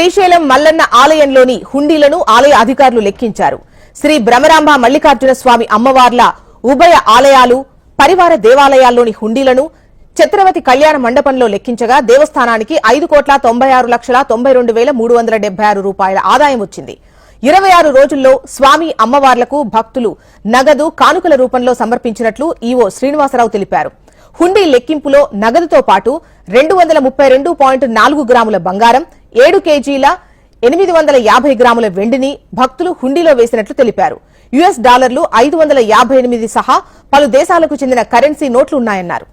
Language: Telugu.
శ్రీశైలం మల్లన్న ఆలయంలోని హుండీలను ఆలయ అధికారులు లెక్కించారు. శ్రీ భ్రమరాంబ మల్లికార్జున స్వామి అమ్మవార్ల ఉభయ ఆలయాలు పరివార దేవాలయాల్లోని హుండీలను ఛత్రవతి కళ్యాణ మండపంలో లెక్కించగా దేవస్థానానికి ఐదు కోట్ల తొంభై ఆరు లక్షల తొంభై రెండు వేల మూడు వందల డెబ్బై ఆరు రూపాయల ఆదాయం వచ్చింది. ఇరవై ఆరు రోజుల్లో స్వామి అమ్మవార్లకు భక్తులు నగదు కానుకల రూపంలో సమర్పించినట్లు ఈవో శ్రీనివాసరావు తెలిపారు. హుండీ లెక్కింపులో నగదుతో పాటు రెండు వందల ముప్పై రెండు పాయింట్ నాలుగు గ్రాముల బంగారం ఏడు కేజీల ఎనిమిది వందల యాభై గ్రాముల వెండిని భక్తులు హుండీలో వేసినట్లు తెలిపారు. యుఎస్ డాలర్లు ఐదు వందల యాభై ఎనిమిది సహా పలు దేశాలకు చెందిన కరెన్సీ నోట్లు ఉన్నాయన్నారు.